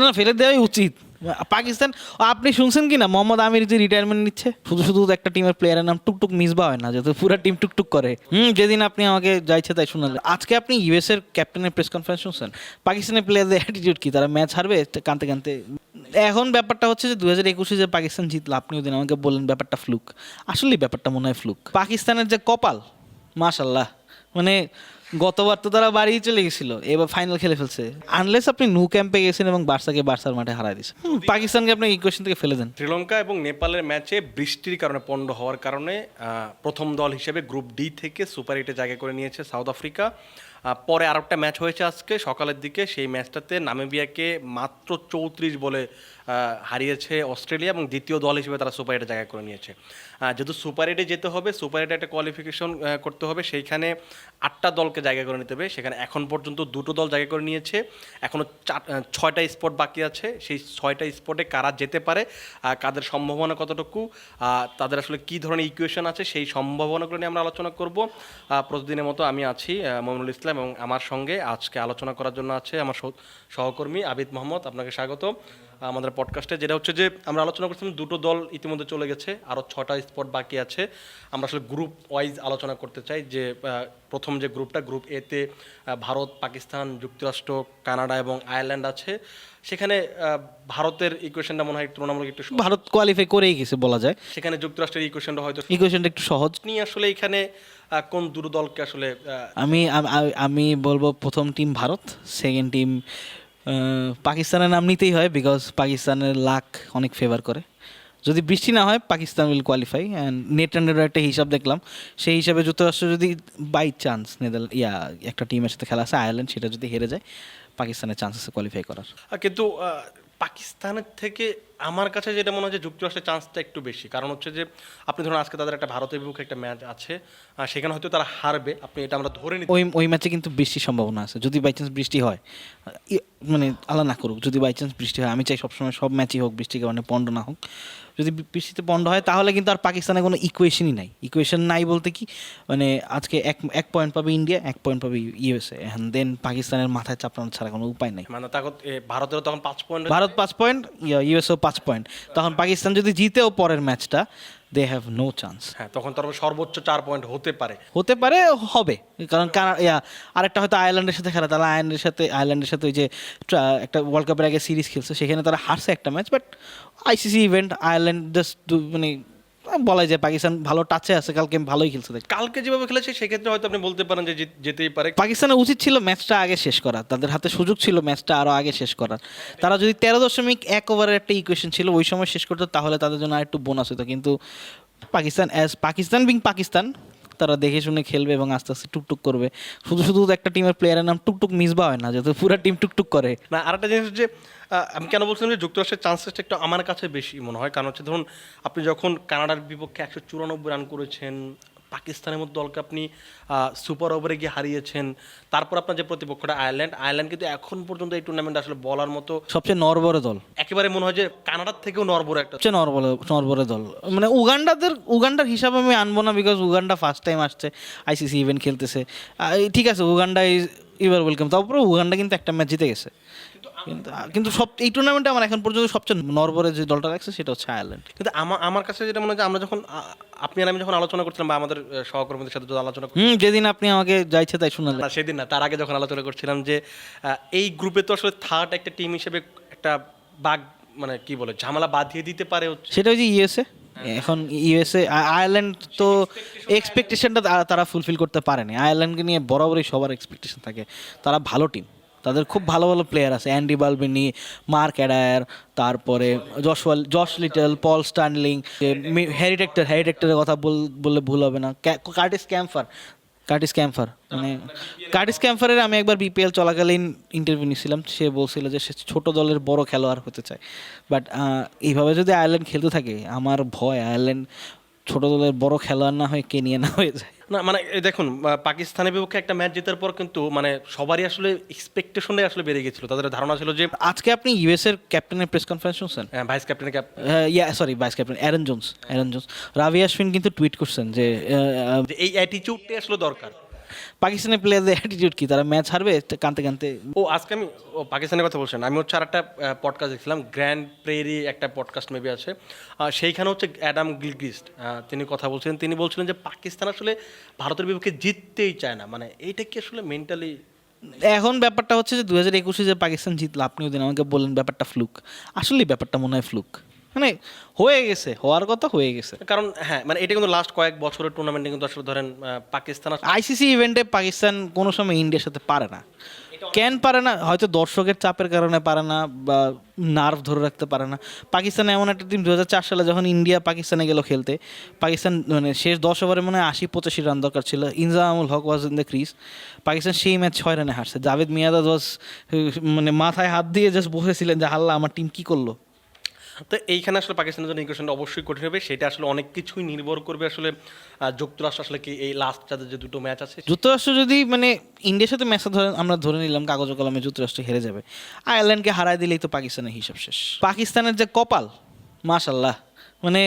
না ফেলে দেওয়াই উচিত। পাকিস্তান, আপনি শুনছেন কি না? মোহাম্মদ আমির যে রিটায়ারমেন্ট নিচ্ছে, শুধু শুধু একটা টিমের প্লেয়ারের নাম টুকটুক মিসবা হয় না যেহেতু পুরো টিম টুকটুক করে। হুম, যেদিন আপনি আমাকে যাইছে তাই শোনালেন। আজকে আপনি ইউএস এর ক্যাপ্টেনের প্রেস কনফারেন্স শুনছেন? পাকিস্তানের প্লেয়ারদের অ্যাটিটিউড কি? তারা ম্যাচ হারবে? কানতে কানতে? এখন ব্যাপারটা হচ্ছে যে দু হাজার একুশে যে পাকিস্তান জিতলো আপনি ওদিন আমাকে বললেন ব্যাপারটা ফ্লুক আসলেই ব্যাপারটা মনে হয় ফ্লুক পাকিস্তানের যে কপাল মাশাল্লাহ মানে গতবার তো তারা বাড়িয়ে চলে গেছিল, এবার ফাইনাল খেলে ফেলছে। আনলেস আপনি নু ক্যাম্পে গেছেন এবং বার্সাকে বার্সার মাঠে হারাই দিয়েছেন। পাকিস্তানকে আপনি ইকুয়েশন থেকে ফেলে দেন। শ্রীলঙ্কা এবং নেপালের ম্যাচে বৃষ্টির কারণে পণ্ড হওয়ার কারণে প্রথম দল হিসেবে গ্রুপ ডি থেকে সুপার এইটে জায়গা করে নিয়েছে সাউথ আফ্রিকা। পরে আরেকটা ম্যাচ হয়েছে আজকে, সকালের দিকে। সেই ম্যাচটাতে নামিবিয়াকে মাত্র চৌত্রিশ বলে হারিয়েছে অস্ট্রেলিয়া এবং দ্বিতীয় দল হিসেবে তারা সুপার এইটে জায়গা করে নিয়েছে। যেহেতু সুপার এইটে যেতে হবে, সুপার এইটে একটা কোয়ালিফিকেশন করতে হবে, সেইখানে আটটা দলকে জায়গা করে নিতে হবে। সেখানে এখন পর্যন্ত দুটো দল জায়গা করে নিয়েছে। এখনও চার ছয়টা স্পট বাকি আছে। সেই ছয়টা স্পটে কারা যেতে পারে কাদের সম্ভাবনা কতটুকু তাদের আসলে কি ধরনের ইকুয়েশন আছে, সেই সম্ভাবনাগুলো নিয়ে আমরা আলোচনা করব। প্রতিদিনের মতো আমি আছি মমিনুল ইসলাম এবং আমার সঙ্গে আজকে আলোচনা করার জন্য আছে আমার সহ- সহকর্মী আবিদ মোহাম্মদ, আপনাকে স্বাগত আমাদের পডকাস্টে যেটা হচ্ছে যে আমরা আলোচনা করছিলাম দুটো দল ইতিমধ্যে চলে গেছে আরও ছটা স্পট বাকি আছে। আমরা আসলে গ্রুপ ওয়াইজ আলোচনা করতে চাই যে প্রথম যে গ্রুপটা গ্রুপ এতে ভারত পাকিস্তান যুক্তরাষ্ট্র কানাডা এবং আয়ারল্যান্ড আছে। সেখানে ভারতের ইকুয়েশনটা মনে হয় তুলনামূলক একটু ভারত কোয়ালিফাই করেই গেছে বলা যায়। সেখানে যুক্তরাষ্ট্রের ইকুয়েশনটা হয়তো ইকুয়েশনটা একটু সহজ। নিয়ে আসলে এখানে কোন দুটো দলকে আসলে আমি আমি বলব প্রথম টিম ভারত সেকেন্ড টিম পাকিস্তানের নাম নিতেই হয় বিকজ পাকিস্তানের লাক অনেক ফেভার করে। যদি বৃষ্টি না হয়, Pakistan will qualify and net and একটা হিসাব দেখলাম। সেই হিসাবে যুক্তরাষ্ট্র যদি বাই চান্স নেদার ইয়া, একটা টিমের সাথে খেলা আছে আয়ারল্যান্ড সেটা যদি হেরে যায়, পাকিস্তানের চান্স আছে কোয়ালিফাই করার কিন্তু পাকিস্তানের থেকে আমার কাছে যেটা মনে হয় যে যুক্তরাষ্ট্রের চান্সটা একটু বেশি। কারণ হচ্ছে যে আপনি ধরুন আজকে তাদের একটা ভারতের বিপক্ষে একটা ম্যাচ আছে সেখানে হয়তো তারা হারবে। আপনি এটা আমরা ধরে নিই ওই ওই ম্যাচে কিন্তু বৃষ্টির সম্ভাবনা আছে। যদি বাই চান্স বৃষ্টি হয় মানে আল্লাহ না করুক যদি বাই চান্স বৃষ্টি হয় আমি চাই সবসময় সব ম্যাচই হোক বৃষ্টির কারণে পণ্ড না হোক। যদি বৃষ্টিতে পণ্ড হয় তাহলে কিন্তু আর পাকিস্তানের কোনো ইকুয়েশনই নাই। ইকুয়েশন নাই বলতে কি মানে আজকে এক এক পয়েন্ট পাবে ইন্ডিয়া এক পয়েন্ট পাবে ইউএসএ অ্যান্ড দেন পাকিস্তানের মাথায় চাপড়ানো ছাড়া কোনো উপায় নাই। মানে তখন এ, ভারতেরও তখন পাঁচ পয়েন্ট ভারত পাঁচ পয়েন্ট ইউএসও পাঁচ পয়েন্ট। তখন পাকিস্তান যদি জিতেও পরের ম্যাচটা দে হ্যাভ নো চান্স হ্যাঁ তখন তার সর্বোচ্চ চার পয়েন্ট হতে পারে। হতে পারে হবে। কারণ ইয়া আরেকটা হয়তো আয়ারল্যান্ডের সাথে খেলা। তারা আয়ারল্যান্ডের সাথে আয়ারল্যান্ডের সাথে ওই যে একটা ওয়ার্ল্ড কাপের আগে সিরিজ খেলছে। সেখানে তারা হারছে একটা match but ICC event Ireland just মানে বলা যায় পাকিস্তান ভালো টাচে আছে কালকে ভালোই খেলছে কালকে যেভাবে খেলেছে সেক্ষেত্রে হয়তো আপনি বলতে পারেন যে যেতেই পারে। পাকিস্তানের উচিত ছিল ম্যাচটা আগে শেষ করা। তাদের হাতে সুযোগ ছিল ম্যাচটা আরও আগে শেষ করার। তারা যদি তেরো দশমিক এক ওভারের একটা ইকুয়েশন ছিল ওই সময় শেষ করতো তাহলে তাদের জন্য আর একটু বোনাস হতো। কিন্তু পাকিস্তান অ্যাজ পাকিস্তান বিং পাকিস্তান তারা দেখে শুনে খেলবে এবং আস্তে আস্তে টুকটুক করবে। শুধু শুধু একটা টিমের প্লেয়ারের নাম টুকটুক মিসবা হয় না, যাতে পুরো টিম টুকটুক করে। না, আরেকটা জিনিস যে আমি কেন বলছিলাম যে যুক্তরাষ্ট্রের চান্সেসটা একটু আমার কাছে বেশি মনে হয়। কারণ হচ্ছে ধরুন, আপনি যখন কানাডার বিপক্ষে একশো চুরানব্বই রান করেছেন পাকিস্তানের মতো দলকে আপনি সুপার ওভারে গিয়ে হারিয়েছেন। তারপর আপনার যে প্রতিপক্ষটা আয়ারল্যান্ড আয়ারল্যান্ড কিন্তু এখন পর্যন্ত এই টুর্নামেন্ট আসলে বলার মতো সবচেয়ে নরবরে দল। একেবারে মনে হয় যে কানাডার থেকেও নরবর একটা সবচেয়ে নরবরে নরবরে দল। মানে উগান্ডাদের উগান্ডার হিসাবে আমি আনব না বিকজ উগান্ডা ফার্স্ট টাইম আসছে আইসিসি ইভেন্ট খেলতেছে। ঠিক আছে উগান্ডা ইজ ইভার ওয়েলকাম তারপরে উগান্ডা কিন্তু একটা ম্যাচ জিতে গেছে। কিন্তু কিন্তু সব এই টুর্নামেন্টে আমার এখন পর্যন্ত সবচেয়ে নরবরে যে দলটা রাখছে সেটা হচ্ছে আয়ারল্যান্ড কিন্তু আমার আমার কাছে যেটা মনে হয় আমরা যখন আপনি আর আমি যখন আলোচনা করছিলাম বা আমাদের সহকর্মীদের সাথে যখন আলোচনা হুম যেদিন আপনি আমাকে যাইছে তাই শোনালেন। না সেদিন না তার আগে যখন আলোচনা করছিলাম যে এই গ্রুপে তো আসলে থার্ড একটা টিম হিসেবে একটা বাগ মানে কি বলে ঝামেলা বাঁধিয়ে দিতে পারে সেটা হচ্ছে ইউএসএ। এখন ইউএসএ আয়ারল্যান্ড তো এক্সপেকটেশনটা তারা ফুলফিল করতে পারেনি। আয়ারল্যান্ডকে নিয়ে বরাবরই সবার এক্সপেকটেশন থাকে। তারা ভালো টিম তাদের খুব ভালো ভালো প্লেয়ার আছে। অ্যান্ডি বালবিনি মার্ক অ্যাডায়ার তারপরে জশওয়াল Josh Little Paul Stirling Harry Tector Harry টেক্টরের কথা বল- বললে ভুল হবে না। কার্টিস ক্যাম্পার কার্টিস ক্যাম্পার মানে কার্টিস ক্যাম্পারের আমি একবার বিপিএল চলাকালীন ইন্টারভিউ নিয়েছিলাম। সে বলছিল যে সে ছোট দলের বড় খেলোয়াড় হতে চায়। বাট এইভাবে যদি আয়ারল্যান্ড খেলতে থাকে, আমার ভয় আয়ারল্যান্ড ছোট দলের বড় খেলোয়াড় না হয়ে কেনিয়া না হয়ে যায়। না মানে দেখুন পাকিস্তানের বিপক্ষে একটা ম্যাচ জেতার পর কিন্তু মানে সবারই আসলে এক্সপেকটেশনটাই আসলে বেড়ে গেছিল। তাদের ধারণা ছিল যে আজকে আপনি ইউএস এর ক্যাপ্টেনের প্রেস কনফারেন্স শুনছেন? ভাইস ক্যাপ্টেনের cap yeah sorry vice captain Aaron Jones Aaron Jones Ravi Ashwin কিন্তু টুইট করছেন যে এই অ্যাটিটিউডটাই আসলে দরকার। পাকিস্তানের প্লেয়ারদের অ্যাটিটিউড কি? তারা ম্যাচ হারবে কানতে কানতে? ও আজকে আমি ও পাকিস্তানের কথা বলছেন আমি হচ্ছে আর একটা পডকাস্ট দেখছিলাম। গ্র্যান্ড প্রেরি একটা পডকাস্ট মেবি আছে। সেইখানে হচ্ছে অ্যাডাম গিলগ্রিস্ট তিনি কথা বলছিলেন। তিনি বলছিলেন যে পাকিস্তান আসলে ভারতের বিপক্ষে জিততেই চায় না। মানে এইটা কি আসলে মেন্টালি এখন ব্যাপারটা হচ্ছে যে দু হাজার একুশে যে পাকিস্তান জিতলো আপনি ওদিন আমাকে বললেন ব্যাপারটা ফ্লুক আসলেই ব্যাপারটা মনে হয় ফ্লুক মানে হয়ে গেছে হওয়ার কথা হয়ে গেছে। কারণ হ্যাঁ মানে এটা কিন্তু লাস্ট কয়েক বছরের টুর্নামেন্টে কিন্তু আসলে ধরেন পাকিস্তান আইসিসি ইভেন্টে পাকিস্তান কোনো সময় ইন্ডিয়ার সাথে পারে না। কেন পারে না? হয়তো দর্শকের চাপের কারণে পারে না বা নার্ভ ধরে রাখতে পারে না। পাকিস্তান এমন একটা টিম দু হাজার চার সালে যখন ইন্ডিয়া পাকিস্তানে গেল খেলতে পাকিস্তান মানে শেষ দশ ওভারে মনে হয় আশি পঁচাশি রান দরকার ছিল। Inzamam ul Haq was in the crease Pakistan সেই ম্যাচ ছয় রানে হারছে। জাভেদ মিয়াদাদ ওয়াজ মানে মাথায় হাত দিয়ে জাস্ট বসেছিলেন যে হাল্লা আমার টিম কী করল? তো এইখানে আসলে পাকিস্তানের জন্য ইকুয়েশনটা অবশ্যই কঠিন হবে। সেটা আসলে অনেক কিছুই নির্ভর করবে আসলে যুক্তরাষ্ট্র আসলে কি এই লাস্ট যাদের যে দুটো ম্যাচ আছে, যুক্তরাষ্ট্র যদি মানে ইন্ডিয়ার সাথে ম্যাচটা ধরে, আমরা ধরে নিলাম কাগজ কলমে যুক্তরাষ্ট্র হেরে যাবে। আয়ারল্যান্ডকে হারাই দিলেই তো পাকিস্তানের হিসাব শেষ। পাকিস্তানের যে কপাল মাশাল্লাহ মানে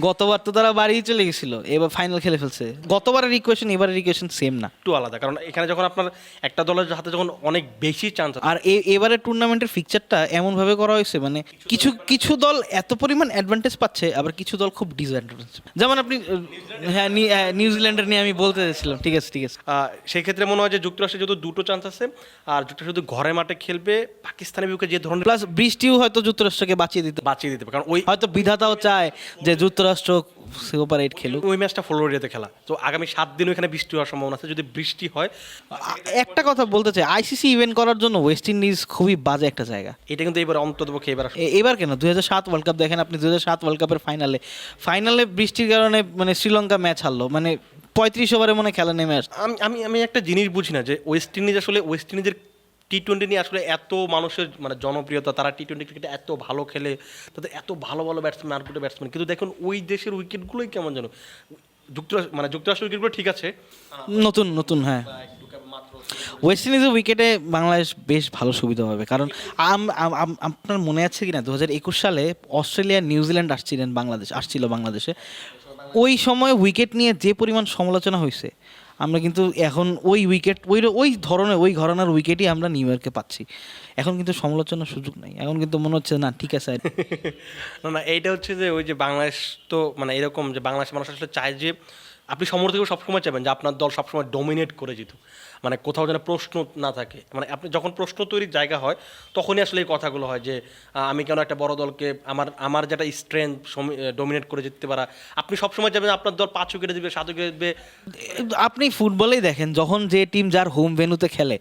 গতবার তো তারা বাড়িয়ে চলে গেছিল এবার ফাইনাল খেলে ফেলছে। গতবারের ইকুয়েশন এবারের ইকুয়েশন সেম না। একটু আলাদা কারণ এখানে যখন আপনার একটা দলের হাতে যখন অনেক বেশি চান্স আর এ- এবারের টুর্নামেন্টের ফিকচারটা এমনভাবে করা হয়েছে মানে কিছু কিছু দল এত পরিমাণ অ্যাডভান্টেজ পাচ্ছে আবার কিছু দল খুব ডিসঅ্যাডভান্টেজ যেমন আপনি হ্যাঁ নিউজিল্যান্ডের নিয়ে আমি বলতে চাইছিলাম ঠিক আছে ঠিক আছে। সেই ক্ষেত্রে মনে হয় যে যুক্তরাষ্ট্রে যেহেতু দুটো চান্স আছে আর যুক্তরাষ্ট্র যদি ঘরে মাঠে খেলবে পাকিস্তানের বিপক্ষে যে ধরনের প্লাস বৃষ্টিও হয়তো যুক্তরাষ্ট্রকে বাঁচিয়ে দিতে বাঁচিয়ে দিতে কারণ ওই হয়তো বিধাতাও চায় যে যুক্তরাষ্ট্র সুপার এইট খেলুক। ওই ম্যাচটা ফ্লোরিডাতে খেলা। তো আগামী সাত দিন ওখানে বৃষ্টি হওয়ার সম্ভাবনা আছে। যদি বৃষ্টি হয় একটা কথা বলতে চাই। আইসিসি ইভেন্ট করার জন্য ওয়েস্ট ইন্ডিজ খুবই বাজে একটা জায়গা। এটা কিন্তু এবার অন্তত পক্ষে এবার এবার কেন? দুই হাজার সাত ওয়ার্ল্ড কাপ দেখেন আপনি দুই হাজার সাত ওয়ার্ল্ড কাপের ফাইনালে ফাইনালে বৃষ্টির কারণে মানে শ্রীলঙ্কা ম্যাচ হারলো। মানে পঁয়ত্রিশ ওভারে মনে খেলা নেমে আসছে আমি আমি আমি একটা জিনিস বুঝি না যে ওয়েস্ট ইন্ডিজ আসলে ওয়েস্ট ইন্ডিজের টি টোয়েন্টি নিয়ে আসলে এত মানুষের মানে জনপ্রিয়তা তারা টি টোয়েন্টি ক্রিকেটে এত ভালো খেলে তাদের এত ভালো ভালো ব্যাটসম্যান আর আরপুটে ব্যাটসম্যান কিন্তু দেখুন ওই দেশের উইকেটগুলোই কেমন যেন যুক্তরাষ্ট্র মানে যুক্তরাষ্ট্র উইকেটগুলো ঠিক আছে। নতুন নতুন হ্যাঁ। ওয়েস্ট ইন্ডিজের উইকেটে বাংলাদেশ বেশ ভালো সুবিধা হবে কারণ আপনার মনে আছে কি না দু হাজার একুশ সালে অস্ট্রেলিয়া নিউজিল্যান্ড আসছিলেন বাংলাদেশ আসছিল বাংলাদেশে। ওই সময় উইকেট নিয়ে যে পরিমাণ সমালোচনা হয়েছে আমরা কিন্তু এখন ওই উইকেট ওই ওই ধরনের, ওই ঘরানার উইকেটই আমরা নিউ ইয়র্কে পাচ্ছি। এখন কিন্তু সমালোচনার সুযোগ নাই। এখন কিন্তু মনে হচ্ছে, না, ঠিক আছে না না, এইটা হচ্ছে যে ওই যে বাংলাদেশ তো মানে এরকম যে বাংলাদেশ মানুষ আসলে চায় যে আপনি সমর্থকও সবসময় চাইবেন যে আপনার দল সবসময় ডমিনেট করে যেত মানে কোথাও যেন প্রশ্ন না থাকে। মানে আপনি যখন প্রশ্ন তৈরির জায়গা হয়, তখনই আসলে এই কথাগুলো হয় যে আমি কেন একটা বড় দলকে আমার আমার যেটা স্ট্রেংথ ডমিনেট করে জিততে পারা। আপনি সবসময় যাবেন আপনার দল পাঁচ উইকেটে দিবে সাত উইকেটে দিবে আপনি ফুটবলেই দেখেন, যখন যে টিম যার হোম ভেনুতে খেলে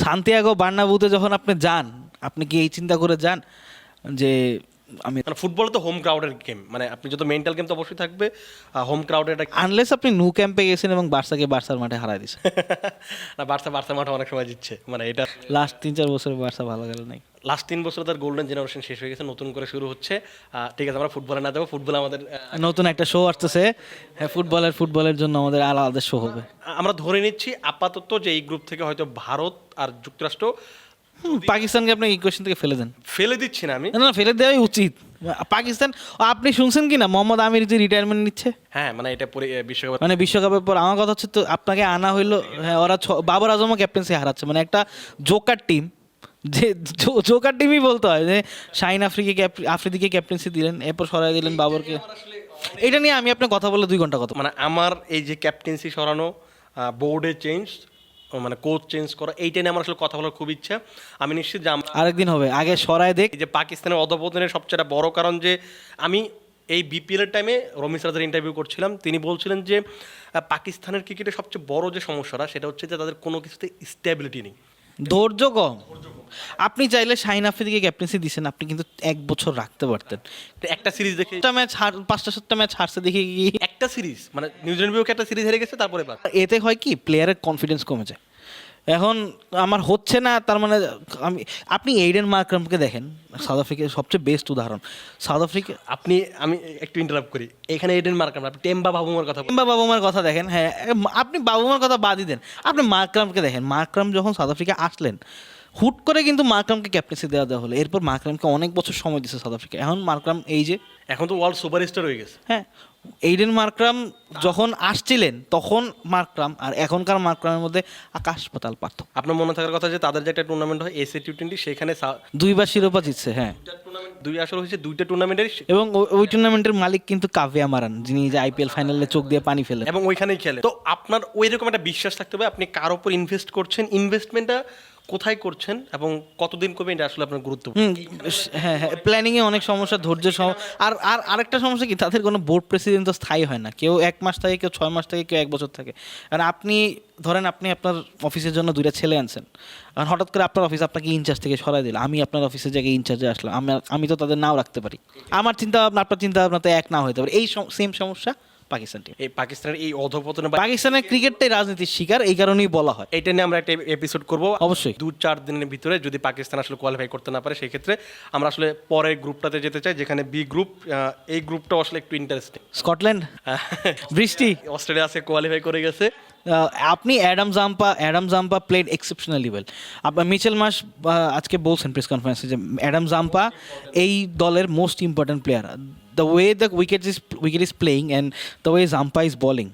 সান্তিয়াগো বার্নাবুতে যখন আপনি যান, আপনি কি এই চিন্তা করে যান যে আমি মানে ফুটবল তো হোম ক্রাউডের গেম মানে আপনি যত মেন্টাল গেম তো অবশ্যই থাকবে হোম ক্রাউডের একটা আনলেস আপনি নু ক্যাম্পে গেছেন এবং বার্সাকে বার্সার মাঠে হারাই দিয়েছেন। না বার্সা বার্সা মাঠে অনেক সময় জিতছে মানে এটা লাস্ট তিন চার বছরে বার্সা ভালো গেল নাই। লাস্ট তিন বছর তার গোল্ডেন জেনারেশন শেষ হয়ে গেছে নতুন করে শুরু হচ্ছে। ঠিক আছে আমরা ফুটবলে না যাব ফুটবল আমাদের নতুন একটা শো আসতেছে। হ্যাঁ ফুটবলের ফুটবলের জন্য আমাদের আলাদা শো হবে। আমরা ধরে নিচ্ছি আপাতত যে এই গ্রুপ থেকে হয়তো ভারত আর যুক্তরাষ্ট্র পাকিস্তানকে আপনি ইকুয়েশন থেকে ফেলে দেন। ফেলে দিচ্ছি না আমি। না না ফেলে দেওয়াই উচিত। পাকিস্তান আপনি শুনছেন কি না? মোহাম্মদ আমির যে রিটায়ারমেন্ট নিচ্ছে? হ্যাঁ মানে এটা পরে বিশ্বকাপ মানে বিশ্বকাপের পর আমার কথা হচ্ছে তো আপনাকে আনা হইল হ্যাঁ ওরা বাবর আজমও ক্যাপ্টেন্সি হারাচ্ছে। মানে একটা জোকার টিম যে জোকার টিমই বলতে হয় যে শাহিন আফ্রিকে আফ্রিদিকে ক্যাপ্টেন্সি দিলেন এরপর সরাই দিলেন বাবরকে। এটা নিয়ে আমি আপনার কথা বলে দুই ঘণ্টা কথা মানে আমার এই যে ক্যাপ্টেন্সি সরানো বোর্ডে চেঞ্জ মানে কোচ চেঞ্জ করা এইটা নিয়ে আমার আসলে কথা বলার খুব ইচ্ছা। আমি নিশ্চিত যে আরেকদিন হবে আগে সরায় দেখ। যে পাকিস্তানের অধপতনের সবচেয়ে বড় কারণ যে আমি এই বিপিএলের টাইমে রমি রাজার ইন্টারভিউ করছিলাম। তিনি বলছিলেন যে পাকিস্তানের ক্রিকেটে সবচেয়ে বড় যে সমস্যাটা সেটা হচ্ছে যে তাদের কোনো কিছুতে স্টেবিলিটি নেই। ধৈর্য কম আপনি চাইলে শাহিন আফ্রিদিকে ক্যাপ্টেন্সি দিচ্ছেন আপনি কিন্তু এক বছর রাখতে পারতেন। তো একটা সিরিজ দেখে একটা ম্যাচ হার পাঁচটা সাতটা ম্যাচ হারছে দেখে কি একটা সিরিজ মানে নিউজিল্যান্ড বিপক্ষে একটা সিরিজ হেরে গেছে তারপরে এতে হয় কি প্লেয়ারের কনফিডেন্স কমে যায়। এখন আমার হচ্ছে না তার মানে আমি আপনি এইডেন মার্ক্রামকে দেখেন সাউথ আফ্রিকার সবচেয়ে বেস্ট উদাহরণ। সাউথ আফ্রিকা আপনি আমি একটু ইন্টারাপ্ট করি। এখানে এডেন মার্কার আপনি টেম্বা বাবুমার কথা। কিংবা বাবুমার কথা দেখেন হ্যাঁ আপনি বাবুমার কথা বাদই দেন। আপনি মার্ক্রামকে দেখেন মার্ক্রাম যখন সাউথ আফ্রিকা আসলেন হুট করে কিন্তু মার্করামকে ক্যাপ্টেন্সি দেওয়া দেওয়া হলো। এরপর মার্করামকে অনেক বছর সময় দিচ্ছে সাউথ আফ্রিকা এখন মার্করাম এই যে এখন তো ওয়ার্ল্ড সুপারস্টার হয়ে গেছে। হ্যাঁ এইডেন মার্করাম যখন আসছিলেন তখন মার্করাম আর এখনকার মার্করামের মধ্যে আকাশ পাতাল পার্থক্য। আপনার মনে থাকার কথা যে তাদের যে একটা টুর্নামেন্ট হয় এসএ টি টোয়েন্টি সেখানে দুইবার শিরোপা জিতছে হ্যাঁ। দুই আসর হয়েছে দুইটা টুর্নামেন্টের এবং ওই- টুর্নামেন্টের মালিক কিন্তু কাভিয়া মারান যিনি যে আইপিএল ফাইনালে চোখ দিয়ে পানি ফেলেন। এবং ওইখানেই খেলে। তো আপনার ওই রকম একটা বিশ্বাস থাকতে হবে আপনি কার উপর ইনভেস্ট করছেন? ইনভেস্টমেন্টটা কোথায় করছেন এবং কতদিন করবেন এটা আসলে আপনার গুরুত্ব হ্যাঁ হ্যাঁ প্ল্যানিং এ অনেক সমস্যা, ধৈর্য আর আর আরেকটা সমস্যা কি, তাদের কোনো বোর্ড প্রেসিডেন্ট তো স্থায়ী হয় না। কেউ এক মাস থাকে, কেউ ছয় মাস থাকে, কেউ এক বছর থাকে। কারণ আপনি, ধরেন আপনি আপনার অফিসের জন্য দুইটা ছেলে আনছেন। আর হঠাৎ করে আপনার অফিস আপনাকে ইনচার্জ থেকে সরাই দিল। আমি আপনার অফিসের জায়গায় ইনচার্জে আসলাম, আমি আমি তো তাদের নাও রাখতে পারি। আমার চিন্তা ভাবনা আপনার চিন্তা ভাবনা তো এক না হতে পারে। এই সেম সমস্যা? পাকিস্তান টিম এই পাকিস্তানের এই অধপতনে পাকিস্তানের ক্রিকেটটাই রাজনীতির শিকার এই কারণেই বলা হয়। এটা নিয়ে আমরা একটা এপিসোড করব। অবশ্যই। দু চার দিনের ভিতরে যদি পাকিস্তান আসলে কোয়ালিফাই করতে না পারে সেই ক্ষেত্রে আমরা আসলে পরের গ্রুপটাতে যেতে চাই যেখানে বি গ্রুপ এই গ্রুপটা আসলে একটু ইন্টারেস্টিং স্কটল্যান্ড? বৃষ্টি। অস্ট্রেলিয়া আছে কোয়ালিফাই করে গেছে। আপনি Adam Zampa Adam Zampa played exceptionally well আপনার মিচেল মাস আজকে বলছেন প্রেস কনফারেন্সে যে অ্যাডাম জাম্পা এই দলের most important player the way the wicket is wicket is playing and the way Zampa is bowling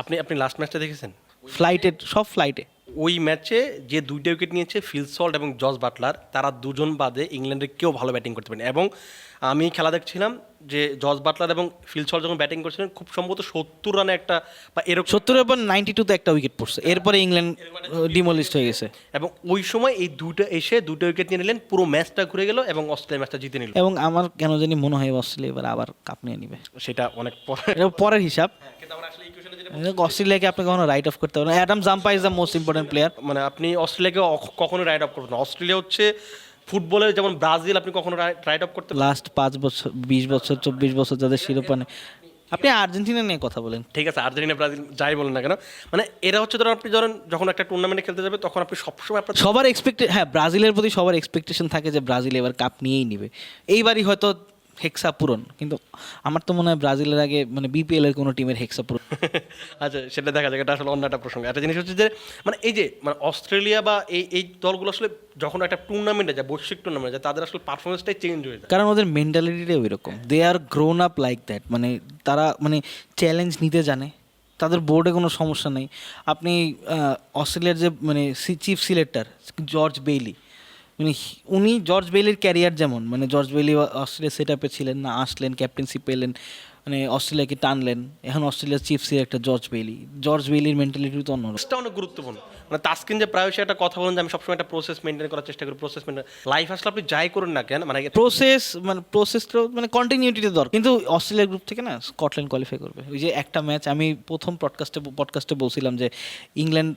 আপনি আপনি লাস্ট ম্যাচটা দেখেছেন? ফ্লাইটে সব ফ্লাইটে ওই ম্যাচে যে দুইটা উইকেট নিয়েছে ফিল সল্ট এবং জস বাটলার তারা দুজন বাদে ইংল্যান্ডের কেউ ভালো ব্যাটিং করতে পারেনি। এবং আমি খেলা দেখছিলাম যে জস বাটলার এবং ফিল সল্ট যখন ব্যাটিং করছিলেন খুব সম্ভবত সত্তর রানে একটা বা এরকম সত্তর পর নাইনটি টুতে একটা উইকেট পড়ছে। এরপরে ইংল্যান্ড ডিমোলিস্ট হয়ে গেছে। এবং ওই সময় এই দুটো এসে দুটো উইকেট নিয়ে নিলেন পুরো ম্যাচটা ঘুরে গেল এবং অস্ট্রেলিয়া ম্যাচটা জিতে নিল। এবং আমার কেন জানি মনে হয় অস্ট্রেলিয়া এবার আবার কাপ নিয়ে নিবে। সেটা অনেক পরে। পরের হিসাব। কিন্তু আমরা আসলে অস্ট্রেলিয়াকে আপনি কখনো রাইট অফ করতে পারেন? Adam Zampa is the most important player মানে আপনি অস্ট্রেলিয়াকে কখনো রাইড অফ করবেন না। অস্ট্রেলিয়া হচ্ছে ফুটবলের যেমন ব্রাজিল আপনি কখনো রাইড অফ করতে লাস্ট পাঁচ বছর বিশ বছর চব্বিশ বছর যাদের শিরোপা নেই। আপনি আর্জেন্টিনা নিয়ে কথা বলেন। ঠিক আছে আর্জেন্টিনা ব্রাজিল যাই বলেন না কেন। মানে এরা হচ্ছে ধরুন আপনি ধরেন যখন একটা টুর্নামেন্টে খেলতে যাবে তখন আপনি সবসময় আপনার সবার এক্সপেক্টে হ্যাঁ ব্রাজিলের প্রতি সবার এক্সপেকটেশন থাকে যে ব্রাজিল এবার কাপ নিয়েই নিবে। এইবারই হয়তো হেক্সা পূরণ। কিন্তু আমার তো মনে হয় ব্রাজিলের আগে মানে বিপিএল এর কোনো টিমের হেক্সা পূরণ। আচ্ছা সেটা দেখা যাক এটা আসলে অন্য একটা প্রসঙ্গ। একটা জিনিস হচ্ছে যে মানে এই যে মানে অস্ট্রেলিয়া বা এই এই দলগুলো আসলে যখন একটা টুর্নামেন্টে যায় বৈশ্বিক টুর্নামেন্টে যায় তাদের আসলে পারফরমেন্সটাই চেঞ্জ হয়ে যায়। কারণ ওদের মেন্টালিটিটাই ওই রকম they are grown up like that মানে তারা মানে চ্যালেঞ্জ নিতে জানে। তাদের বোর্ডে কোনো সমস্যা নেই। আপনি অস্ট্রেলিয়ার যে মানে চিফ সিলেক্টর জর্জ বেইলি মানে উনি জর্জ বেইলির ক্যারিয়ার যেমন মানে জর্জ বেলি অস্ট্রেলিয়া সেট আপে ছিলেন না আসলেন ক্যাপ্টেন্সি পেলেন মানে অস্ট্রেলিয়াকে টানলেন এখন অস্ট্রেলিয়ার চিফ একটা জর্জ বেইলি জর্জ বেইলির মেন্টালিটি তো প্রসেসটা অনেক গুরুত্বপূর্ণ। মানে তাস্কিন যে প্রায়শই একটা কথা বলেন যে আমি সবসময় একটা প্রসেস মেনটেন করার চেষ্টা করি প্রসেস মেনটেন লাইফ আসলে আপনি যাই করুন না কেন মানে প্রসেস মানে প্রসেসটা মানে কন্টিনিউটিতে দরকার। কিন্তু অস্ট্রেলিয়ার গ্রুপ থেকে না স্কটল্যান্ড কোয়ালিফাই করবে। ওই যে একটা ম্যাচ আমি প্রথম পডকাস্টে পডকাস্টে বলছিলাম যে ইংল্যান্ড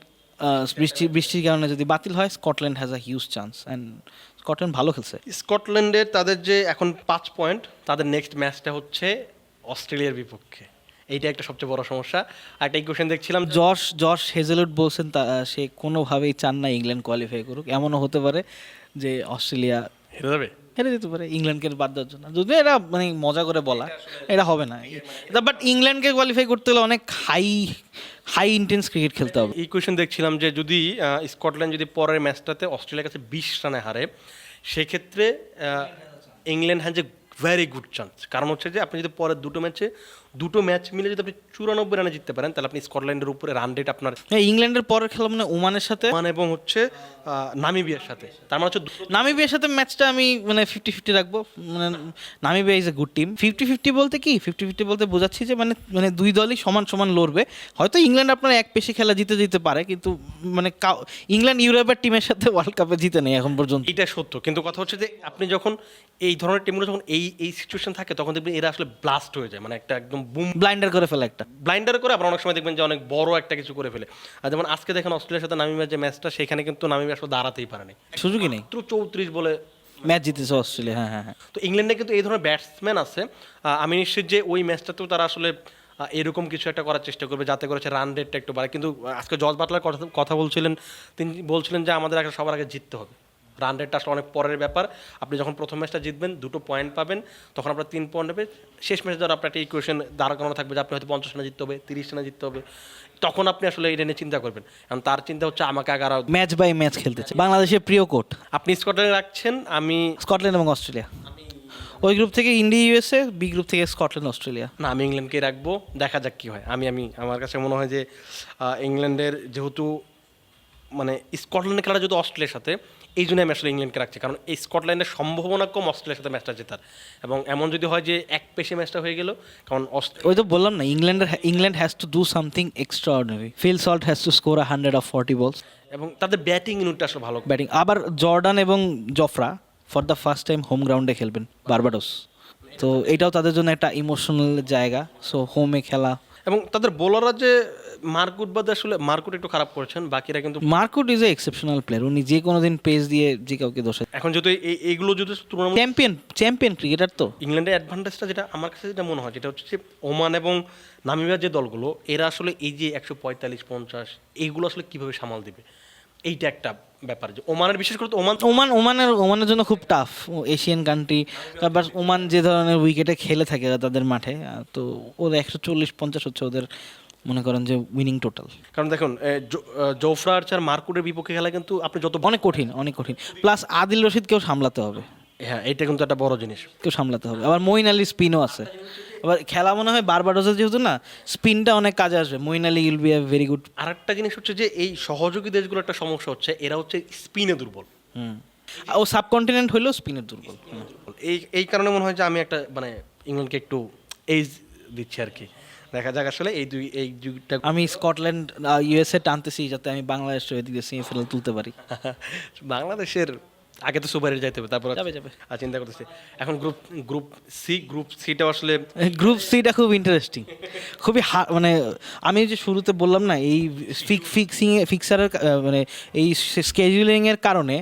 বৃষ্টি বৃষ্টির কারণে যদি বাতিল হয় Scotland has a huge chance and Scotland ভালো খেলছে। স্কটল্যান্ডের তাদের যে এখন পাঁচ পয়েন্ট তাদের নেক্সট ম্যাচটা হচ্ছে অস্ট্রেলিয়ার বিপক্ষে। এইটা একটা সবচেয়ে বড় সমস্যা। আর একটা ইকুয়েশন দেখছিলাম জশ জশ হেজেলুড বলছেন তা সে কোনোভাবেই চান না ইংল্যান্ড কোয়ালিফাই করুক। এমনও হতে পারে যে অস্ট্রেলিয়া হেরে যাবে? হেরে যেতে পারে ইংল্যান্ডকে বাদ দেওয়ার জন্য। যদি এটা মানে মজা করে বলা এটা হবে না। বাট ইংল্যান্ডকে কোয়ালিফাই করতে হলে অনেক হাই হাই ইন্টেন্স ক্রিকেট খেলতে হবে। এই কোয়েশন দেখছিলাম যে যদি স্কটল্যান্ড যদি পরের ম্যাচটাতে অস্ট্রেলিয়ার কাছে বিশ রানে হারে সেক্ষেত্রে England has a very good chance কারণ হচ্ছে যে আপনি যদি পরের দুটো ম্যাচে দুটো ম্যাচ মিলে যদি আপনি চুরানব্বই রানে জিততে পারেন তাহলে আপনি স্কটল্যান্ডের উপরে রান রেট আপনার হ্যাঁ ইংল্যান্ডের পরের খেলা মানে ওমানের সাথে? ওমান এবং হচ্ছে নামিবিয়ার সাথে। তার মানে হচ্ছে নামিবিয়ার সাথে ম্যাচটা আমি মানে ফিফটি ফিফটি রাখব। মানে Namibia is a good team fifty fifty বলতে কি? ফিফটি ফিফটি বলতে বোঝাচ্ছি যে মানে মানে দুই দলই সমান সমান লড়বে। হয়তো ইংল্যান্ড আপনার এক পেশি খেলা জিতে জিতে পারে কিন্তু মানে ইংল্যান্ড ইউরোপের টিমের সাথে ওয়ার্ল্ড কাপে জিতে নেই এখন পর্যন্ত। এটা সত্য কিন্তু কথা হচ্ছে যে আপনি যখন এই ধরনের টিমগুলো যখন এই এই সিচুয়েশন থাকে তখন দেখবেন এরা আসলে ব্লাস্ট হয়ে যায়। মানে একটা একদম বুম ব্লাইন্ডার করে ফেলে একটা। ব্লাইন্ডার করে আবার অনেক সময় দেখবেন যে অনেক বড় একটা কিছু করে ফেলে। আর যেমন আজকে দেখেন অস্ট্রেলিয়ার সাথে নামিবিয়ার যে ম্যাচটা সেখানে কিন্তু নামিবিয়া আসলে দাঁড়াতেই পারেনি সুযোগই নেই। মাত্র চৌত্রিশ বলে ম্যাচ জিতেছে অস্ট্রেলিয়া হ্যাঁ হ্যাঁ হ্যাঁ। তো ইংল্যান্ডে কিন্তু এই ধরনের ব্যাটসম্যান আছে। আমি নিশ্চিত যে ওই ম্যাচটাতেও তারা আসলে এরকম কিছু একটা করার চেষ্টা করবে যাতে করেছে রান রেটটা একটু বাড়ে। কিন্তু আজকে জজ বাটলার কথা বলছিলেন তিনি বলছিলেন যে আমাদের একটা সবার আগে জিততে হবে। রান রেটটা আসলে অনেক পরের ব্যাপার। আপনি যখন প্রথম ম্যাচটা জিতবেন দুটো পয়েন্ট পাবেন তখন আপনার তিন পয়েন্ট হবে শেষ ম্যাচে ধর আপনার একটা ইকুয়েশন দাঁড়া করানো থাকবে যে আপনি হয়তো পঞ্চাশ রানে জিততে হবে তিরিশ রানে জিততে হবে। তখন আপনি আসলে এটা নিয়ে চিন্তা করবেন। কারণ তার চিন্তা হচ্ছে আমাকে আগার ম্যাচ বাই ম্যাচ খেলতে চায় বাংলাদেশের প্রিয় কোর্ট। আপনি স্কটল্যান্ড রাখছেন আমি স্কটল্যান্ড এবং অস্ট্রেলিয়া। ওই গ্রুপ থেকে ইন্ডিয়া ইউএসএ বি গ্রুপ থেকে স্কটল্যান্ড অস্ট্রেলিয়া। না আমি ইংল্যান্ডকেই রাখব। দেখা যাক কী হয়। আমি আমি আমার কাছে মনে হয় যে ইংল্যান্ডের যেহেতু মানে স্কটল্যান্ডের খেলাটা যেহেতু অস্ট্রেলিয়ার সাথে এই জন্য আমি আসলে ইংল্যান্ডকে রাখছি। কারণ এই স্কটল্যান্ডের সম্ভাবনা কম অস্ট্রেলিয়ার সাথে ম্যাচটা জেতার। এবং এমন যদি হয় যে এক পেশে ম্যাচটা হয়ে গেল কারণ ওই তো বললাম না ইংল্যান্ডের England has to do something extraordinary Phil Salt has to score a hundred off forty balls এবং তাদের ব্যাটিং ইউনিটটা আসলে ভালো। ব্যাটিং আবার জর্ডান এবং Jofra for the first time home গ্রাউন্ডে খেলবেন বারবাডোস তো এটাও তাদের জন্য একটা ইমোশনাল জায়গা সো হোমে খেলা। এবং তাদের বোলাররা যে মার্কুট বাদে আসলে মার্কুট একটু খারাপ করেছেন বাকিরা কিন্তু Mark Wood is a exceptional player উনি যে কোনো দিন পেস দিয়ে যে কাউকে দোষে এখন যেহেতু এই এইগুলো যদি তুলনামূলক চ্যাম্পিয়ন চ্যাম্পিয়ন ক্রিকেটার তো। ইংল্যান্ডের অ্যাডভান্টেজটা যেটা আমার কাছে যেটা মনে হয় যেটা হচ্ছে যে ওমান এবং নামিবিয়ার যে দলগুলো এরা আসলে এই যে একশো পঁয়তাল্লিশ পঞ্চাশ এইগুলো আসলে কীভাবে সামাল দিবে? এইটা একটা ব্যাপার যে ওমানের বিশেষ করে ওমান ওমান ওমানের ওমানের জন্য খুব টাফ এশিয়ান কান্ট্রি তারপর ওমান যে ধরনের উইকেটে খেলে থাকে তাদের মাঠে তো ওদের একশো চল্লিশ পঞ্চাশ হচ্ছে ওদের মনে করেন যে উইনিং টোটাল কারণ দেখুন জোফরা আর্চার মার্কুটের বিপক্ষে খেলা কিন্তু আপনি যত অনেক কঠিন অনেক কঠিন। প্লাস আদিল রশিদকেও সামলাতে হবে। হ্যাঁ এইটা কিন্তু একটা বড় জিনিস। কেউ সামলাতে হবে। আবার মইন আলী স্পিনও আছে। আবার খেলা মনে হয় বারবাডোসে যেহেতু না স্পিনটা অনেক কাজে আসবে। Moeen Ali will be a very good আর একটা জিনিস হচ্ছে যে এই সহযোগী দেশগুলো একটা সমস্যা হচ্ছে এরা হচ্ছে স্পিনে দুর্বল। হুম। ও সাবকন্টিনেন্ট হইলেও স্পিনের দুর্বল। এই এই কারণে মনে হয় যে আমি একটা মানে ইংল্যান্ডকে একটু এইজ দিচ্ছি আর কি। দেখা যাক আসলে এই দুই এই যুগটা আমি স্কটল্যান্ড ইউএসএ টানতেছি যাতে আমি বাংলাদেশের এদিকে সেমিফাইনাল তুলতে পারি। বাংলাদেশের আগে তো সুপারে যাইতে হবে তারপর যাবে, যাবে। আর চিন্তা করতেছি। এখন গ্রুপ গ্রুপ সি গ্রুপ সিটা আসলে গ্রুপ সিটা খুব ইন্টারেস্টিং খুবই মানে আমি যে শুরুতে বললাম না এই ফিক ফিক্সিং ফিক্সারের মানে এই স্কেজুলিংয়ের কারণে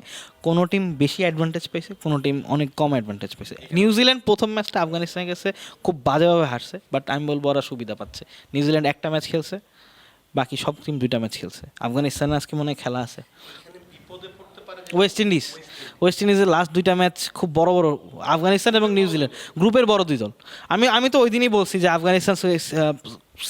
কোনো টিম বেশি অ্যাডভান্টেজ পেয়েছে কোনো টিম অনেক কম অ্যাডভান্টেজ পেয়েছে নিউজিল্যান্ড প্রথম ম্যাচটা আফগানিস্তানের কাছে খুব বাজেভাবে হারছে বাট আমি বলব ওরা সুবিধা পাচ্ছে। নিউজিল্যান্ড একটা ম্যাচ খেলছে বাকি সব টিম দুইটা ম্যাচ খেলছে। আফগানিস্তানে আজকে মনে হয় খেলা আছে। ওয়েস্ট ইন্ডিজ ওয়েস্ট ইন্ডিজের লাস্ট দুইটা ম্যাচ খুব বড় বড়। আফগানিস্তান এবং নিউজিল্যান্ড গ্রুপের বড় দুই দল আমি আমি তো ওই দিনই বলছি যে আফগানিস্তান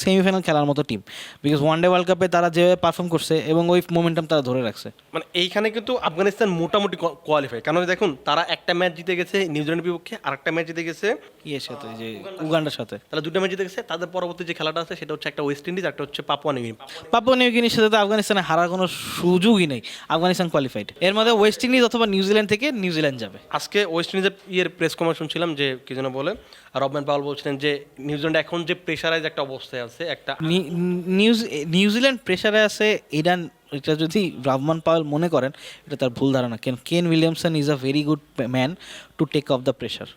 সেমিফাইনাল খেলার মতো team because one day world কাপে তারা যেভাবে পারফর্ম করছে এবং ওই মোমেন্টাম তারা ধরে রাখছে। মানে এইখানে কিন্তু আফগানিস্তান মোটামুটি কোয়ালিফাই কারণ দেখুন তারা একটা ম্যাচ জিতে গেছে নিউজিল্যান্ডের বিপক্ষে আর একটা ম্যাচ জিতে গেছে ইয়ের সাথে যে উগান্ডার সাথে। তারা দুটো ম্যাচ জিতে গেছে তাদের পরবর্তী যে খেলাটা আছে সেটা হচ্ছে একটা ওয়েস্ট ইন্ডিজ একটা হচ্ছে পাপুয়া নিউ পাপুয়া নিউগিনির সাথে তো আফগানিস্তানে হারার কোনো সুযোগই নেই। আফগানিস্তান কোয়ালিফাইড এর মধ্যে ওয়েস্ট ইন্ডিজ অথবা নিউজিল্যান্ড থেকে নিউজিল্যান্ড যাবে। আজকে ওয়েস্ট ইন্ডিজের ইয়ের প্রেস কনফারেন্স শুনছিলাম যে কি যেন বলে আর রবম্যান পাওয়াল বলছিলেন যে নিউজিল্যান্ড এখন যে প্রেশারাইজ একটা অবস্থায় আছে একটা নিউজিল্যান্ড প্রেসারে আছে এটা এটা যদি রাহমান পাওয়েল মনে করেন এটা তার ভুল ধারণা। কেন Kane Williamson is a very good man to take off the pressure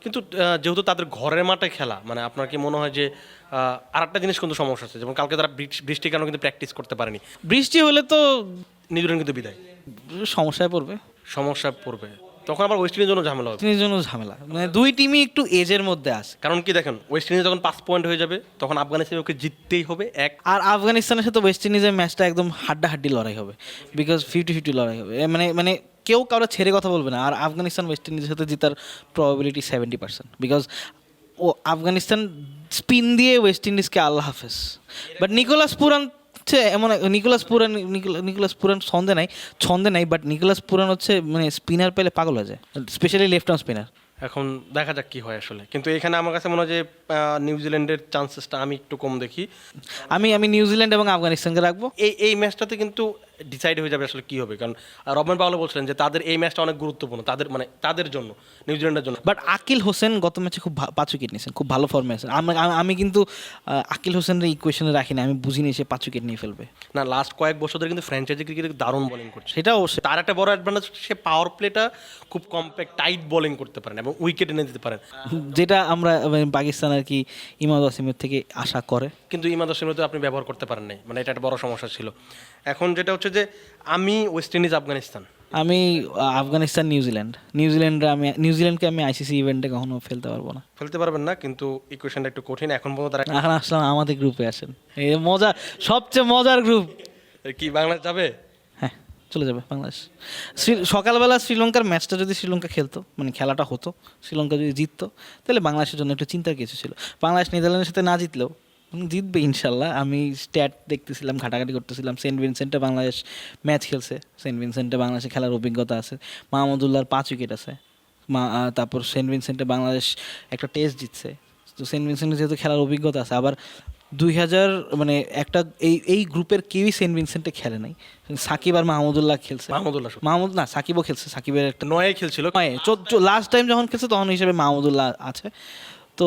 কিন্তু যেহেতু তাদের ঘরের মাঠে খেলা মানে আপনার কি মনে হয় যে আর একটা জিনিস কিন্তু সমস্যা আছে যেমন কালকে তারা বৃষ্টি- বৃষ্টির কারণে কিন্তু প্র্যাকটিস করতে পারেনি? বৃষ্টি হলে তো নিউজিল্যান্ড কিন্তু বিদায়। সমস্যায় পড়বে। সমস্যায় পড়বে। তখন আবার ওয়েস্ট ইন্ডিজের জন্য ঝামেলা হবে। তিনি জন্য ঝামেলা। মানে দুই টিমই একটু এজের মধ্যে আছে। কারণ কি দেখেন ওয়েস্ট ইন্ডিজ যখন পাঁচ পয়েন্ট হয়ে যাবে তখন আফগানিস্তানকে ওকে জিততেই হবে এক। আর আফগানিস্তানের সাথে ওয়েস্ট ইন্ডিজের ম্যাচটা একদম হাড্ডাহাড্ডি লড়াই হবে। বিকজ ফিফটি ফিফটি লড়াই হবে। মানে মানে কেউ কারও ছেড়ে কথা বলবে না। আর আফগানিস্তান ওয়েস্ট ইন্ডিজের সাথে জেতার প্রবাবিলিটি সেভেন্টি পার্সেন্ট বিকজ ও আফগানিস্তান স্পিন দিয়ে ওয়েস্ট ইন্ডিজকে আল্লাহ হাফেজ। বাট নিকোলাস পুরান হচ্ছে এমন Nicholas Pooran Nikola- Nicholas Pooran ছন্দে নাই ছন্দে নাই বাট নিকোলাস পুরান হচ্ছে মানে স্পিনার পেলে পাগল হয়ে যায়। স্পেশালি লেফট আর্ম স্পিনার এখন দেখা যাক কি হয় আসলে। কিন্তু এখানে আমার কাছে মনে হয় যে নিউজিল্যান্ডের চান্সেসটা আমি একটু কম দেখি। আমি আমি নিউজিল্যান্ড এবং আফগানিস্তানকে রাখব। এই এই ম্যাচটাতে কিন্তু ডিসাইড হয়ে যাবে আসলে কী হবে। কারণ রবমান পাওয়ালো বলছিলেন যে তাদের এই ম্যাচটা অনেক গুরুত্বপূর্ণ তাদের মানে তাদের জন্য নিউজিল্যান্ডের জন্য। বাট আকিল হোসেন গত ম্যাচে খুব পাঁচ উইকেট নিয়েছেন খুব ভালো ফর্মে আছেন। আমি কিন্তু আকিল হোসেনের ইকুয়েশনে রাখি না আমি বুঝিনি সে পাঁচ উইকেট নিয়ে ফেলবে। না লাস্ট কয়েক বছর ধরে কিন্তু ফ্র্যাঞ্চাইজি ক্রিকেটে দারুণ বোলিং করছে। সেটা অবশ্যই। তার একটা বড় অ্যাডভান্টেজ সে পাওয়ার প্লেটা খুব কম্প্যাক্ট টাইট বোলিং করতে পারেন এবং উইকেট এনে দিতে পারেন। যেটা আমরা পাকিস্তান আর কি ইমাদ ওয়াসিমের থেকে আশা করে। কিন্তু ইমাদ হোসেনের তো আপনি ব্যবহার করতে পারেন নাই মানে এটা একটা বড় সমস্যা ছিল। এখন যেটা হচ্ছে যে আমি ওয়েস্ট ইন্ডিজ আফগানিস্তান আমি আফগানিস্তান নিউজিল্যান্ড নিউজিল্যান্ডে আমি নিউজিল্যান্ডকে আমি আইসিসি ইভেন্টে কখনো ফেলতে পারব না। ফেলতে পারবেন না কিন্তু ইকুয়েশনটা একটু কঠিন। এখন পর্যন্ত তারা এখন আসলাম আমাদের গ্রুপে আসেন। এই মজা সবচেয়ে মজার গ্রুপ কি বাংলাদেশ যাবে? হ্যাঁ চলে যাবে বাংলাদেশ। শ্রী- সকালবেলা শ্রীলঙ্কার ম্যাচটা যদি শ্রীলঙ্কা খেলতো মানে খেলাটা হতো শ্রীলঙ্কা যদি জিততো তাহলে বাংলাদেশের জন্য একটু চিন্তার কিছু ছিল। বাংলাদেশ নেদারল্যান্ডের সাথে না জিতলেও জিতবে ইনশাল্লাহ। আমি স্ট্যাট দেখতেছিলাম ঘাটাঘাটি করতেছিলাম। সেন্ট ভিনসেন্টে বাংলাদেশ ম্যাচ খেলছে। সেন্ট ভিনসেন্টে বাংলাদেশে খেলার অভিজ্ঞতা আছে। মাহমুদুল্লাহর পাঁচ উইকেট আছে। মা তারপর সেন্ট ভিনসেন্টে বাংলাদেশ একটা টেস্ট জিতছে। তো সেন্ট ভিনসেন্টে যেহেতু খেলার অভিজ্ঞতা আছে আবার দুই হাজার মানে একটা এই এই গ্রুপের কেউই সেন্ট ভিনসেন্টে খেলে নাই। সাকিব আর মাহমুদুল্লাহ খেলছে। মাহমুদুল্লাহ। মাহমুদ না সাকিবও খেলছে। সাকিবের একটা নয়ে খেলছিল। লাস্ট টাইম যখন খেলছে তখন হিসেবে মাহমুদুল্লাহ আছে। তো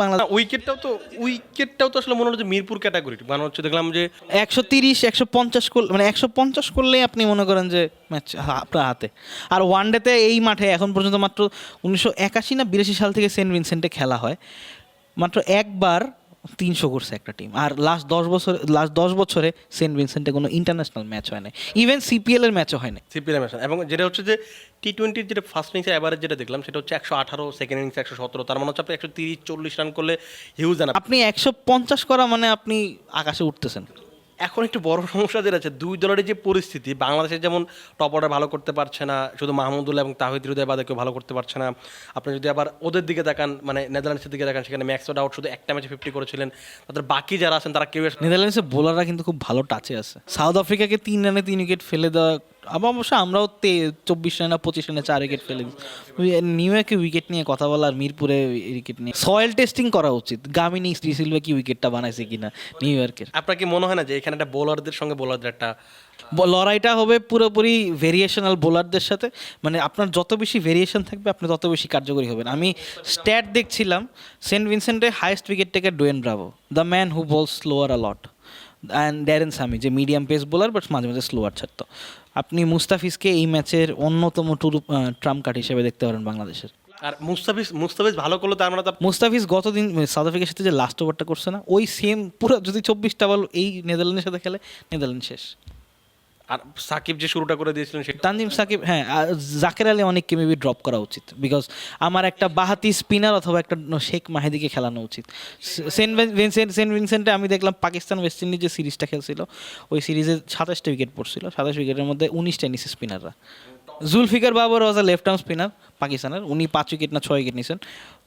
বাংলাদেশ উইকেটটাও তো উইকেটটাও তো আসলে মনে হচ্ছে মিরপুর ক্যাটাগরি মানে হচ্ছে দেখলাম যে একশো তিরিশ একশো পঞ্চাশ করলে মানে একশো পঞ্চাশ করলেই আপনি মনে করেন যে ম্যাচ আপনার হাতে। আর ওয়ান ডেতে এই মাঠে এখন পর্যন্ত মাত্র উনিশশো একাশি না বিরাশি সাল থেকে সেন্ট ভিনসেন্টে খেলা হয়। মাত্র একবার তিনশো করছে একটা টিম আর লাস্ট দশ বছর লাস্ট দশ বছরে সেন্ট ভিনসেন্টে কোনো ইন্টারন্যাশনাল ম্যাচ হয় না ইভেন সিপিএল এর ম্যাচও হয় না সিপিএল ম্যাচ এবং যেটা হচ্ছে যে টি টোয়েন্টির যেটা ফার্স্ট ইনিংসে অ্যাভারেজ যেটা দেখলাম সেটা হচ্ছে একশো আঠারো সেকেন্ড ইনিংস একশো সতেরো। তার মানে হচ্ছে আপনি একশো তিরিশ চল্লিশ রান করলে হিউজ জানা আপনি একশো পঞ্চাশ করা মানে আপনি আকাশে উঠতেছেন। এখন একটু বড় সমস্যা যেটা আছে। দুই দলের যে পরিস্থিতি, বাংলাদেশের যেমন টপ অর্ডার ভালো করতে পারছে না, শুধু মাহমুদুল্লাহ এবং তাহিদ হৃদয় বাদে কেউ ভালো করতে পারছে না। আপনি যদি আবার ওদের দিকে দেখান মানে নেদারল্যান্ডসের দিকে দেখান, সেখানে ম্যাক্সওয়ার্ড আউট শুধু একটা ম্যাচে ফিফটি করেছিলেন। তাদের বাকি যারা আছেন, তারা কেউ নেদারল্যান্ডসের বোলাররা কিন্তু খুব ভালো টাচে আছে। সাউথ আফ্রিকাকে তিন রানে তিন উইকেট ফেলে দেওয়া আবার অবশ্য আমরাও তে চব্বিশ রানে না পঁচিশ রানে চার উইকেট ফেলে দিই নিউ ইয়র্কে উইকেট নিয়ে কথা বলা আর মিরপুরে উইকেট নিয়ে। সয়েল টেস্টিং করা উচিত। গামিনী শ্রীশিলভা কি উইকেটটা বানাইছে কিনা নিউ ইয়র্কের আপনার কি মনে হয় না যে এখানে একটা বোলারদের সঙ্গে বোলারদের একটা লড়াইটা হবে পুরোপুরি ভেরিয়েশনাল বোলারদের সাথে। মানে আপনার যত বেশি ভেরিয়েশন থাকবে আপনি তত বেশি কার্যকরী হবেন। আমি স্ট্যাট দেখছিলাম Saint ভিনসেন্টে highest wicket taker Dwayne Bravo the man who bowl slower a lot and Darren Sammy যে মিডিয়াম পেস বোলার বাট মাঝে মাঝে স্লোয়ার ছাড়তো। আপনি মুস্তাফিজকে এই ম্যাচের অন্যতম টুরু ট্রাম্প কার্ড হিসেবে দেখতে পারেন বাংলাদেশের। আর মুস্তাফিজ মুস্তাফিজ ভালো করল তার মানে মুস্তাফিজ গতদিন সাউথ আফ্রিকার সাথে যে লাস্ট ওভারটা করছে না ওই সেম পুরো যদি চব্বিশটা বল এই নেদারল্যান্ডের সাথে খেলে নেদারল্যান্ড শেষ। আর সাকিব যে শুরুটা করে দিয়েছিলেন সেটা তানজিম সাকিব হ্যাঁ জাকের আলী অনেককে মেবি ড্রপ করা উচিত বিকজ আমার একটা বাহাতি স্পিনার অথবা একটা শেখ মাহিদিকে খেলানো উচিত। সেন্ট ভিনসেন্ট সেন্ট ভিনসেন্টে আমি দেখলাম পাকিস্তান ওয়েস্ট ইন্ডিজ যে সিরিজটা খেলছিল, ওই সিরিজে সাতাশটা উইকেট পড়ছিল। সাতাশ উইকেটের মধ্যে উনিশটা নিছে স্পিনাররা Zulfiqar Babar was a left arm spinner পাকিস্তানের। উনি পাঁচ উইকেট না ছয় উইকেট নিয়েছেন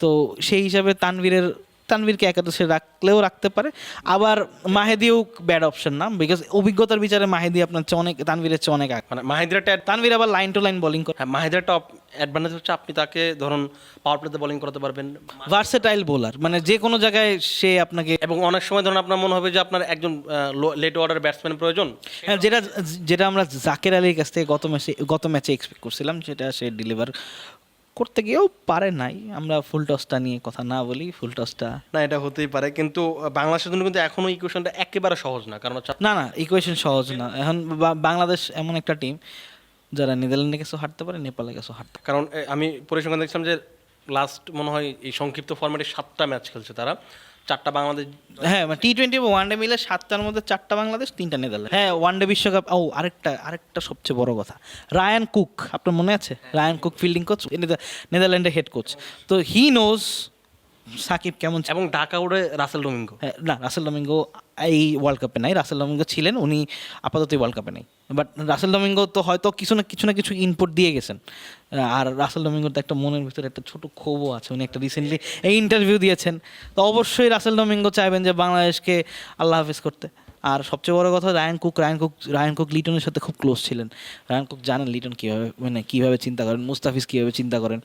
তো সেই হিসাবে তানভীরের তানভীরকে একাদশে রাখলেও রাখতে পারে। আবার মাহেদিও ব্যাড অপশন না বিকজ অভিজ্ঞতার বিচারে মাহেদি আপনার চেয়ে অনেক তানভীরের চেয়ে অনেক মানে মাহিদ্রাটা তানভীর আবার লাইন টু লাইন বোলিং করে। হ্যাঁ টপ অ্যাডভান্টেজ হচ্ছে আপনি তাকে ধরুন পাওয়ার প্লেতে বোলিং করতে পারবেন। ভার্সেটাইল বোলার মানে যে কোনো জায়গায় সে আপনাকে এবং অনেক সময় ধরুন আপনার মনে হবে যে আপনার একজন লেট অর্ডার ব্যাটসম্যান প্রয়োজন। হ্যাঁ, যেটা যেটা আমরা জাকের আলীর কাছ থেকে গত ম্যাচে গত ম্যাচে এক্সপেক্ট করছিলাম সেটা সে ডেলিভার করতে গিয়েও পারে নাই। আমরা ফুল টসটা নিয়ে কথা না বলি ফুল টসটা না এটা হতেই পারে কিন্তু বাংলাদেশের জন্য কিন্তু এখনও ইকুয়েশনটা একেবারে সহজ না কারণ না না ইকুয়েশন সহজ না। এখন বাংলাদেশ এমন একটা টিম যারা নেদারল্যান্ডে কিছু হারতে পারে নেপালে গেছে হারতে কারণ আমি পরিসংখ্যান দেখছিলাম যে লাস্ট মনে হয় এই সংক্ষিপ্ত ফরম্যাটে সাতটা ম্যাচ খেলছে তারা। চারটা বাংলাদেশ হ্যাঁ টি টোয়েন্টি ওয়ান ডে মিলে সাতটার মধ্যে চারটা বাংলাদেশ তিনটা নেদারল্যান্ড। হ্যাঁ ওয়ানডে বিশ্বকাপ ও আরেকটা আরেকটা সবচেয়ে বড় কথা। রায়ান কুক আপনার মনে আছে? রায়ান কুক ফিল্ডিং কোচ নেদারল্যান্ডের হেড কোচ তো হি নোজ সাকিব কেমন এবং ঢাকা উড়ে রাসেল ডোমিঙ্গো। হ্যাঁ, না রাসেল ডোমিঙ্গো এই ওয়ার্ল্ড কাপে নাই। রাসেল ডোমিঙ্গো ছিলেন উনি আপাতত এই ওয়ার্ল্ড কাপে নেই। বাট রাসেল ডোমিঙ্গো তো হয়তো কিছু না কিছু না কিছু ইনপুট দিয়ে গেছেন। আর রাসেল ডোমিঙ্গোর তো একটা মনের ভিতরে একটা ছোট ক্ষোভও আছে। উনি একটা রিসেন্টলি এই ইন্টারভিউ দিয়েছেন। তো অবশ্যই রাসেল ডোমিঙ্গো চাইবেন যে বাংলাদেশকে আল্লাহ হাফিজ করতে। আর সবচেয়ে বড় কথা Ryan Cook Ryan Cook Ryan Cook লিটনের সাথে খুব ক্লোজ ছিলেন। রায়ান কুক জানেন লিটন কীভাবে মানে কীভাবে চিন্তা করেন মুস্তাফিজ কীভাবে চিন্তা করেন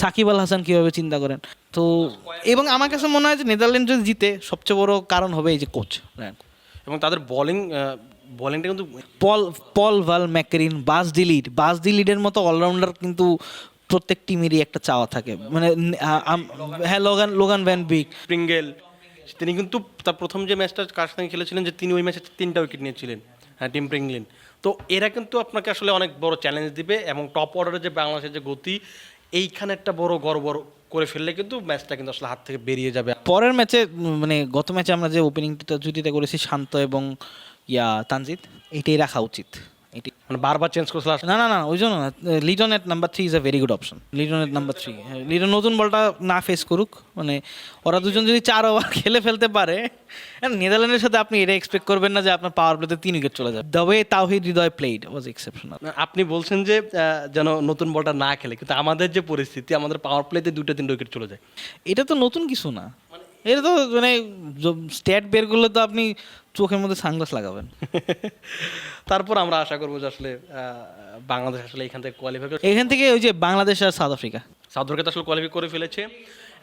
সাকিব আল হাসান কীভাবে চিন্তা করেন। তো এবং আমার কাছে মনে হয় যে নেদারল্যান্ড যদি জিতে সবচেয়ে বড় কারণ হবে এই যে কোচ রায়ান কুক। এবং তাদের বোলিং বোলিংটা কিন্তু পল পল ভালো ম্যাকরিন বাস ডিলিট বাস ডিলিটের মতো অলরাউন্ডার কিন্তু প্রত্যেক টিমেরই একটা চাওয়া থাকে। মানে হ্যাঁ লোগান লোগান ভ্যান বিক। স্প্রিঙ্গেল তিনি কিন্তু তার প্রথম যে ম্যাচটা কার সঙ্গে খেলেছিলেন যে তিনি ওই ম্যাচে তিনটা উইকেট নিয়েছিলেন হ্যাঁ টিম প্রিংলিন তো এরা কিন্তু আপনাকে আসলে অনেক বড় চ্যালেঞ্জ দিবে এবং টপ অর্ডারে যে বাংলাদেশের যে গতি, এইখানে একটা বড় গড়বড় করে ফেললে কিন্তু ম্যাচটা কিন্তু আসলে হাত থেকে বেরিয়ে যাবে। পরের ম্যাচে মানে গত ম্যাচে আমরা যে ওপেনিংটা জুটিতে করেছি শান্ত এবং ইয়া তানজিৎ এটাই রাখা উচিত। এটি। মানে বারবার চেঞ্জ করছিল না না না ওই জন্য না Liton at number three is a very good option Liton at number three Liton নতুন বলটা না ফেস করুক মানে ওরা দুজন যদি চার ওভার খেলে ফেলতে পারে and নেদারল্যান্ডের সাথে আপনি এটা এক্সপেক্ট করবেন না যে আপনার পাওয়ার প্লেতে তিন উইকেট চলে যাবে। The way Towhid Hridoy played was exceptional আপনি বলছেন যে যেন নতুন বলটা না খেলে কিন্তু আমাদের যে পরিস্থিতি আমাদের পাওয়ার প্লেতে দুটো তিনটা উইকেট চলে যায়। এটা তো নতুন কিছু না। এটা তো মানে স্ট্যাট বের করলে তো আপনি চোখের মধ্যে সানগ্লাস লাগাবেন। তারপর আমরা আশা করব যে আসলে বাংলাদেশ আসলে এখান থেকে কোয়ালিফাই এখান থেকে ওই যে বাংলাদেশ আর সাউথ আফ্রিকা। সাউথ আফ্রিকা তো আসলে কোয়ালিফাই করে ফেলেছে।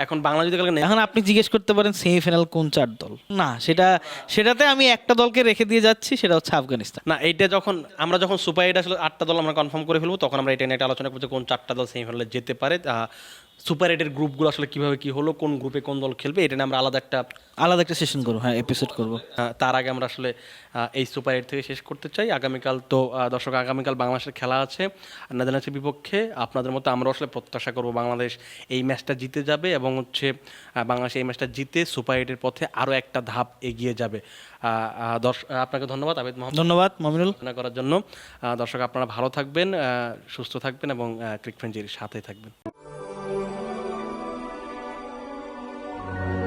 এখন বাংলা যদি এখন আপনি জিজ্ঞেস করতে পারেন সেমিফাইনাল কোন চার দল। না সেটা সেটাতে আমি একটা দলকে রেখে দিয়ে যাচ্ছি সেটা হচ্ছে আফগানিস্তান। না এইটা যখন আমরা যখন সুপার এইট আসলে আটটা দল আমরা কনফার্ম করে ফেলব তখন আমরা এটা নিয়ে একটা আলোচনা করব যে কোন চারটা দল সেমিফাইনালে যেতে পারে। সুপার এইটের গ্রুপগুলো আসলে কীভাবে কি হলো কোন গ্রুপে কোন দল খেলবে এটা নিয়ে আমরা আলাদা একটা আলাদা একটা সেশন করব হ্যাঁ এপিসোড করব। তার আগে আমরা আসলে এই সুপার এইট থেকে শেষ করতে চাই। আগামীকাল তো দর্শক আগামীকাল বাংলাদেশের খেলা আছে। নেদারল্যান্ডসের বিপক্ষে আপনাদের মতো আমরা আসলে প্রত্যাশা করব বাংলাদেশ এই ম্যাচটা জিতে যাবে এবং হচ্ছে বাংলাদেশ এই ম্যাচটা জিতে সুপার এইটের পথে আরও একটা ধাপ এগিয়ে যাবে। আহ, আহ, দর্শ- আপনাকে ধন্যবাদ আবেদ মোহাম্মদ। ধন্যবাদ মমিনুল। করার জন্য। দর্শক আপনারা ভালো থাকবেন সুস্থ থাকবেন এবং ক্রিক ফ্রেঞ্জির সাথে থাকবেন। Thank you.